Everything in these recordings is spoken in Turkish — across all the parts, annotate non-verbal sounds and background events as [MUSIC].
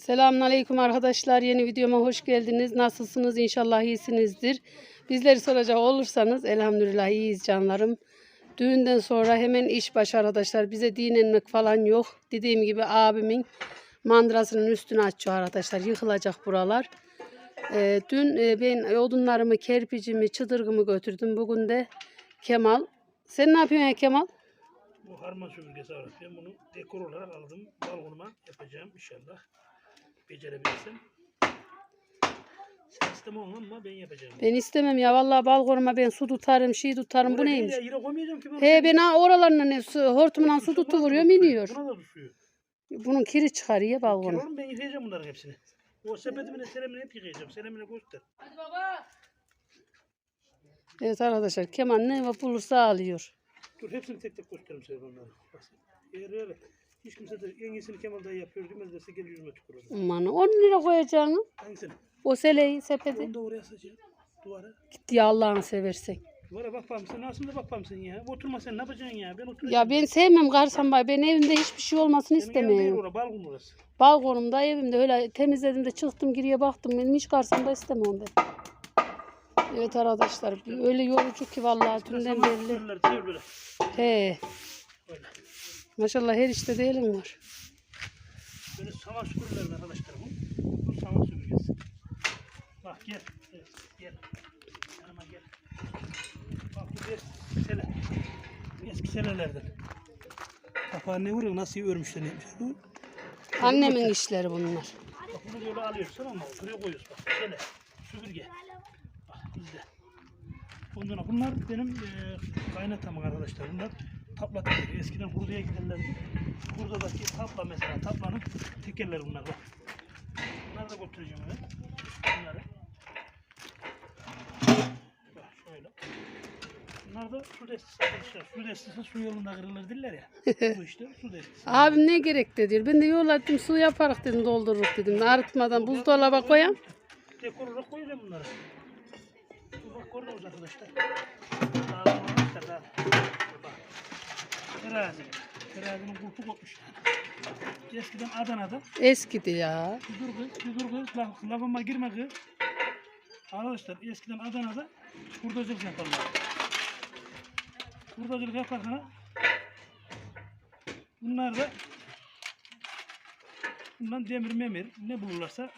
Selamünaleyküm arkadaşlar. Yeni videoma hoş geldiniz. Nasılsınız? İnşallah iyisinizdir. Bizleri soracak olursanız elhamdülillah iyiyiz canlarım. Düğünden sonra hemen iş başı arkadaşlar. Bize dinlenmek falan yok. Dediğim gibi abimin mandırasının üstünü açıyor arkadaşlar. Yıkılacak buralar. Ee, dün e, ben odunlarımı, kerpicimi, çıdırgımı götürdüm. Bugün de Kemal. Sen ne yapıyorsun ya Kemal? Bu harman süpürgesi. Ben bunu dekor olarak aldım. Balkonuma yapacağım inşallah. Becerebilirsem. Sen istemem ama ben yapacağım. Ben istemem ya. Vallahi balkonuma ben su tutarım, şey tutarım. Bu Oraya neymiş? ya, Yine koymayacağım ki ben. He ben ha oralarına ne su, hortumla su tutuvuruyorum iniyor. Buna da suyu. Bunun kiri çıkarıyor balkona. Oğlum ben yıkayacağım bunların hepsini. O sepetimine selemine hep yıkayacağım. Selemine göster. Evet arkadaşlar Kemal ne bulursa alıyor. Dur hepsini tek tek gösteririm onları. Bak, Eğer öyle hiç kimse de en iyisini Kemal dayı yapıyor demez derse gel yüzüme tükürürüm. Aman 10 lira koyacağını. Hangisini? O seleyi sepeti. Onu da oraya asacağım. Duvara. Git ya Allah'ını seversen. Duvara bak bakayım sen aslında bak bakayım sen ya. Oturma sen ne yapacaksın ya? Ben oturacağım. Ya ben sevmem Garsan Bay. Ben evimde hiçbir şey olmasını Senin yanında yer istemiyorum. orası, balkon orası. Balkonumda evimde öyle temizledim de çıktım geriye baktım. Benim hiç Garsan Bay istemiyorum ben. Evet arkadaşlar öyle yorucu ki vallahi dünden böyle. He. Böyle. Maşallah her işte değilim var. Böyle saman süpürürler arkadaşlar bu. Bu saman süpürgesi. Bak gel. Gel. gel. Yanıma gel. Bak bu eski sele. Eski selelerden. Kapağı ne vuruyor? Nasıl örmüşler neymiş bu? Annemin işleri bunlar. Bak bunu böyle alıyoruz tamam mı? Buraya koyuyoruz bak. Sele. Süpürge. Bak bizde. Sonra bunlar benim e, kaynatamın arkadaşlar. Bunlar tapla tekeri. Eskiden hurdaya giderlerdi. Hurdadaki tapla mesela. Taplanın tekerleri bunlar bak. Bunları da götüreceğim eve. Bunları. Bak şöyle. Bunlar da su destesi arkadaşlar. Su destesi su yolunda kırılır diller ya. [LAUGHS] Bu işte su destesi. Abim ne gerekti diyor. Ben de yolladım su yaparak dedim doldururuz dedim. Arıtmadan buzdolaba koyam. Dekor olarak koyacağım bunları. Bu bak gördünüz arkadaşlar. Daha sonra daha. Terazi. Terazinin kulpu kopmuş. Eskiden Adana'da Eskidi ya. dur kız, dur kız, laf, lafıma girme kız. Arkadaşlar eskiden Adana'da hurdacılık yaparlar. Hurdacılık yaparken bunlar da bundan demir memir ne bulurlarsa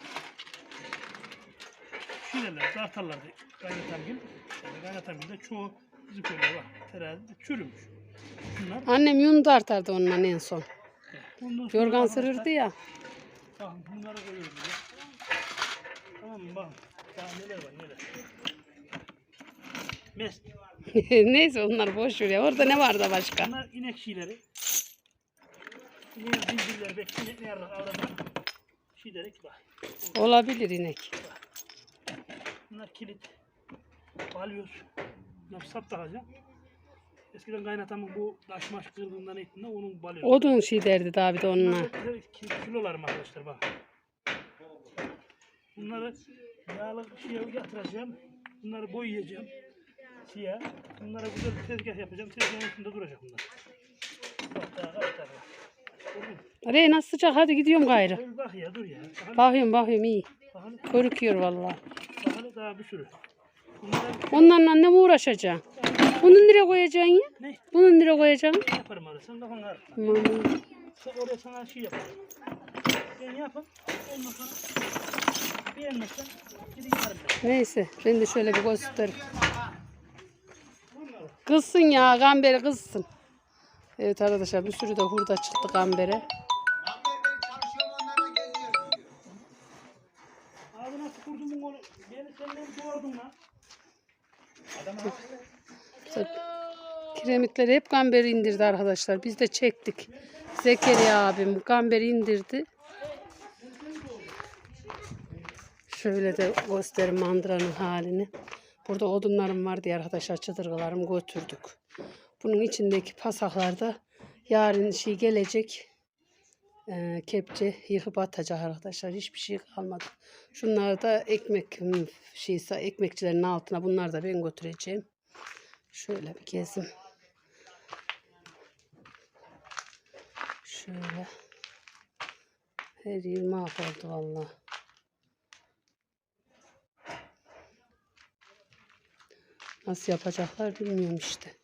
şiirler, dağıtarlardı kaynatan gün. Yani kaynatan gün de çoğu bizim köyde var. Terazi çürümüş. Bunlar. Annem yun tartardı onunla en son. Ondan sonra Yorgan arkadaşlar- sırırdı ya. Bakın bunları koyuyoruz buraya. Tamam mı? Bakın. Daha neler var neler. Mes. [LAUGHS] Neyse onlar boş ver ya. Orada ne vardı başka? Bunlar inek şiileri. İneğin zincirleri bekle inekler aradan şiileri bak. Olabilir inek. Bunlar kilit. Balyoz. Bunlar sap takacağım. Eskiden kaynatamın bu taş maş kırdığından ettiğinde onun balyozu. Odun şey derdi daha bir de onunla. Bunlar kilolarım arkadaşlar bak. Bunları yağlı şeye yatıracağım. Bunları boyayacağım. Siyah. Bunlara güzel bir tezgah yapacağım. Tezgahın üstünde duracak bunlar. Bak daha kaç tane sıcak hadi gidiyorum gayrı. Bak ya dur ya. Hele, Bakıyorum bakıyorum iyi. Körüküyor vallahi. daha bir sürü. Onlarla ne uğraşacaksın? Bunu nereye koyacaksın ya? ne Bunu nereye koyacaksın? yaparım öyle. Sen kafan ağrır. Aman. Sen oraya sana şey yaparım. Ben. Ondan sonra beğenmezsen gidin yarım ben. Neyse ben de şöyle bir göstereyim. Kızsın ya gamberi kızsın. Evet arkadaşlar bir sürü de hurda çıktı gambere. Kiremitleri hep gamberi indirdi arkadaşlar. Biz de çektik. Zekeriya abim gamberi indirdi. Şöyle de göstereyim mandıranın halini. Burada odunlarım vardı ya arkadaşlar çadırlarımı götürdük. Bunun içindeki pasaklarda yarın şey gelecek. Ee, kepçe yıkıp atacak arkadaşlar. Hiçbir şey kalmadı. Şunlar da ekmek hmm, şeyse ekmekçilerin altına bunlar da ben götüreceğim. Şöyle bir gezim. Şöyle. Her yer mahvoldu valla. Nasıl yapacaklar bilmiyorum işte.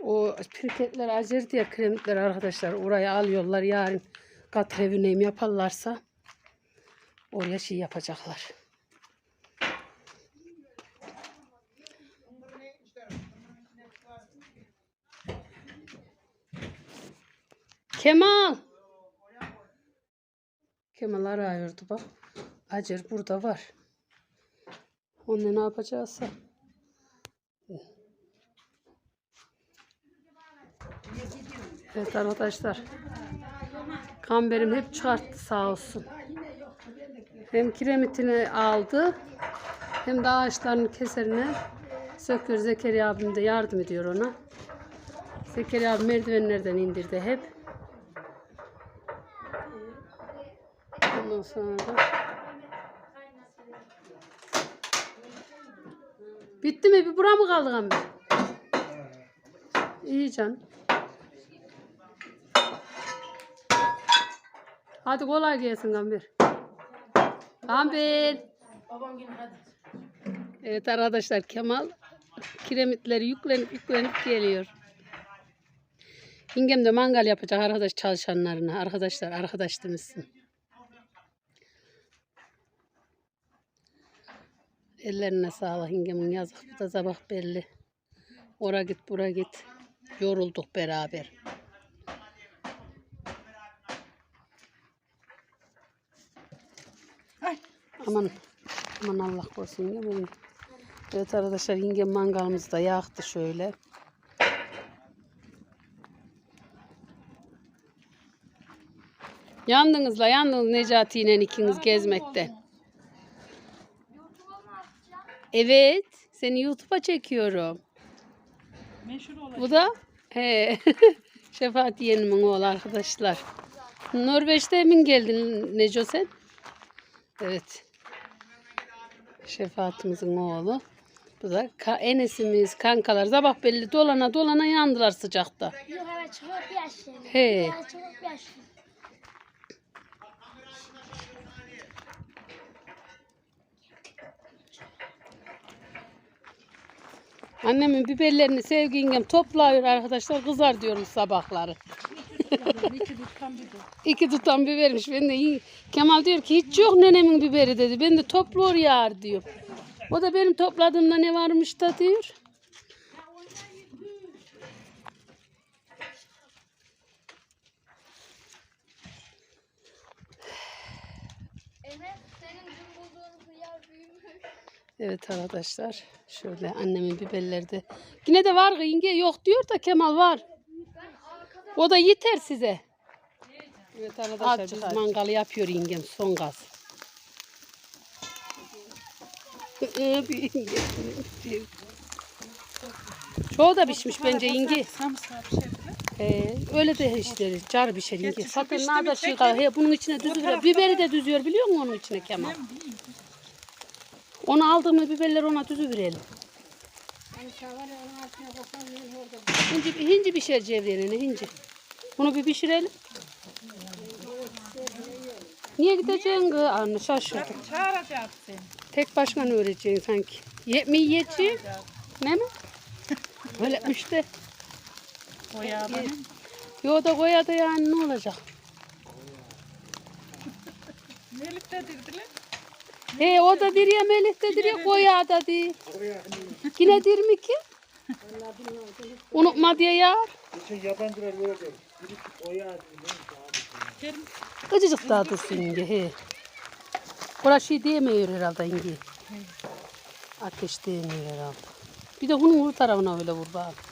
O pirketler acer diye kremitler arkadaşlar oraya alıyorlar yarın kat revineyim yaparlarsa oraya şey yapacaklar. Kemal. Kemal arıyordu bak. Acer burada var. Onunla ne yapacağız? Evet arkadaşlar. Kamberim hep çıkarttı sağ olsun. Hem kiremitini aldı hem de ağaçlarını keserine sökür Zekeriya abim de yardım ediyor ona. Zekeriya abi merdivenlerden indirdi hep. Ondan sonra Bitti mi? Bir bura mı kaldı Gamber? İyi can. Hadi kolay gelsin Gamber. Gamber. Evet arkadaşlar Kemal kiremitleri yüklenip yüklenip geliyor. Yengem de mangal yapacak arkadaş çalışanlarına. Arkadaşlar arkadaş demişsin. Ellerine sağlık yengemin yazık. Bu da sabah belli. Ora git bura git. Yorulduk beraber. Aman aman Allah korusun yemeyin. Evet arkadaşlar yengem mangalımızı da yaktı şöyle. Yandınız la yandınız Necati ile ikiniz gezmekte. Evet seni YouTube'a çekiyorum. Meşhur olacak. Bu da he, [LAUGHS] Şefaat yeğenimin oğlu arkadaşlar. Norveç'te mi geldin Neco sen? Evet. Şefaatimizin oğlu. Bu da ka- Enes'imiz, kankalar. Sabah belli dolana dolana yandılar sıcakta. Yok evet çok yaşlı. He. Çok yaşlı. Annemin biberlerini sevgi yengem topluyor arkadaşlar. Kızar diyorum sabahları. İki bir de. İki tutam bibermiş. Ben de Kemal diyor ki hiç yok nenemin biberi dedi. Ben de topluyor yar diyor. O da benim topladığımda ne varmış da diyor. Evet senin dün bulduğun hıyar büyümüş. Evet arkadaşlar. Şöyle annemin biberleri de. Yine de var yenge yok diyor da Kemal var. O da yeter size. Evet arkadaşlar biz mangalı yapıyor yengem son gaz. [LAUGHS] Ee. Çoğu da pişmiş bence yenge. Şey. Ee, öyle de işte car bir şey yenge. Zaten nada şey çekin. kal- He, bunun içine düzüyor. Biberi de düzüyor biliyor musun onun içine Kemal? Onu aldığımız biberleri ona düzüverelim. Hani sen var ya onun altına baksan ben orada. Hinci, hinci pişer cevherine hinci. Bunu bir pişirelim. Niye gideceksin kız? Anne şaşırdım. Çağıracağız seni. Tek başına ne öğreteceksin sanki? Ye, mi yiyeceksin? Ne mi? O ya benim. Yo da koya da yani ne olacak? Melih de dirdiler. He o da dir ya Melih de dir ya koya da dir. Yine dir mi ki? Unutma diye yar. Geçen yabancılar böyle der. Biri oya Gel. Gıcıcık daha dursun yenge he. Burası şey diyemiyor herhalde yenge. Ateş diyemiyor herhalde. Bir de bunun bu tarafına öyle vur bari.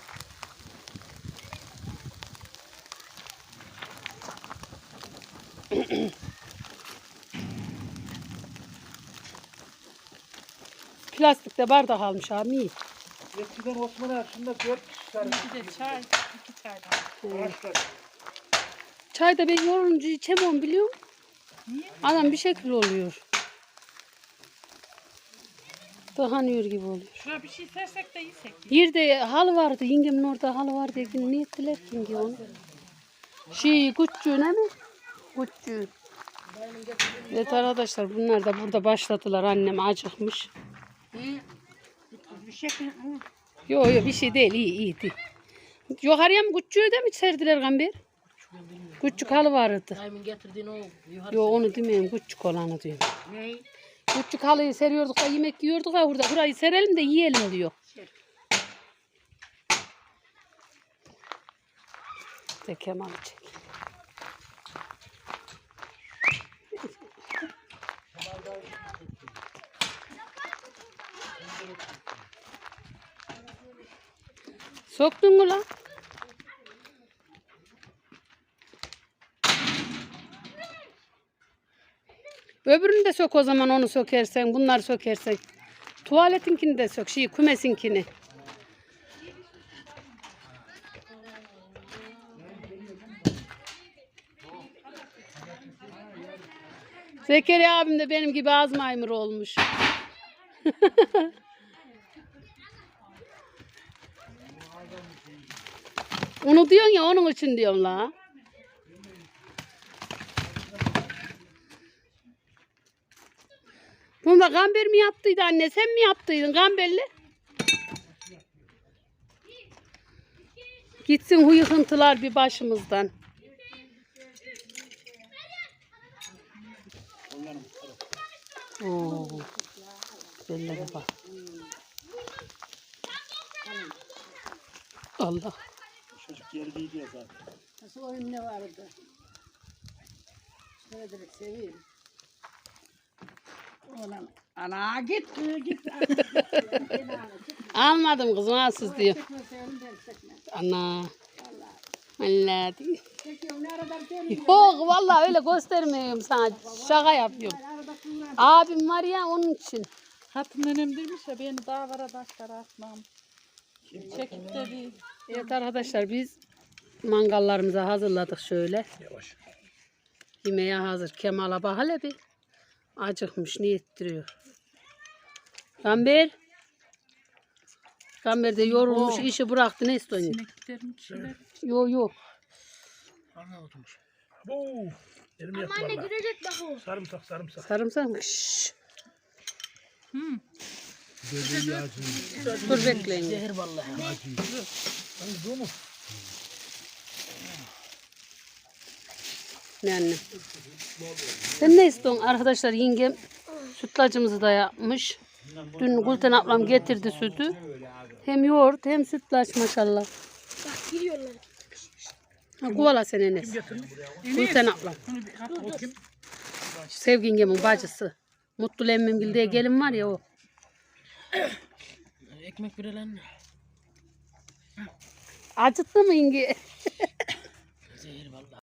Plastikte bardak almış abi. iyi. Eskiden Osman Akşı'nda dört kişi Bir de çay. iki çaydan. ağaçlar. Çayda ben yorulunca içemem biliyor musun? Niye? Adam bir şekil oluyor. Tıkanıyor gibi oluyor. Şuna bir şey sersek de yesek. Yerde halı vardı. Yengemin orada halı vardı. Ne ettiler ki yenge onu? Şey küçüğüne mi? Küçük. Evet arkadaşlar bunlar da burada başladılar. Annem acıkmış. Bir şey mi? Yok yok bir şey değil iyi iyi değil. Yukarıya mı küçüğü de mi serdiler Gamber? Küçük halı vardı. Daimin getirdiğin o yukarı. Yok onu demiyorum küçük olanı diyorum. Ne? Küçük halıyı seriyorduk da yemek yiyorduk ya burada. Burayı serelim de yiyelim diyor. De Kemal'i çek. Soktun mu lan? Öbürünü de sök o zaman onu sökersen, bunları sökersen. Tuvaletinkini de sök, şey kümesinkini. Zekeriya abim de benim gibi az maymur olmuş. [LAUGHS] Onu diyorsun ya onun için diyorum la. Bunu Gamber mi yaptıydı anne? Sen mi yaptıydın Gamberli? Gitsin huy yıkıntılar bir başımızdan. Oo. Bellere bak. Allah. Değil ya zaten. Nasıl oyun ne vardı? Şöyle direkt seveyim. Oğlan. Ana git git. Almadım kızım ha siz diyor. Ana. Allah bir Yok vallahi öyle göstermiyorum sana. Şaka yapıyorum. Abim var ya onun için. Hatun önemliymiş ya beni davara taşlara atmam. Çekip de değil. Evet arkadaşlar biz mangallarımızı hazırladık şöyle. Yavaş. Yemeğe hazır. Kemal'a bak hele bir. Acıkmış. Ne ettiriyor? Gamber. Gamber de yorulmuş. işi bıraktı. Ne istiyorsun? Sineklerim kişiler. Yo yo. Ana oturmuş. Oo. Elim yaktı Anne girecek bak o. Sarımsak sarımsak. Sarımsak mı? Şşş. Dur bekleyin. Zehir vallahi. Hani bu mu? Ne anne? Sen ne istiyorsun? Arkadaşlar yengem sütlacımızı da yapmış. Dün Gülten ablam getirdi sütü. Hem yoğurt hem sütlaç maşallah. Bak giriyorlar. Ha, kovala sen Enes. Gülten ablam. Sevgi yengemin bacısı. Mutlu emmim diye gelin var ya o. Ekmek birelenme. आज तो महँगे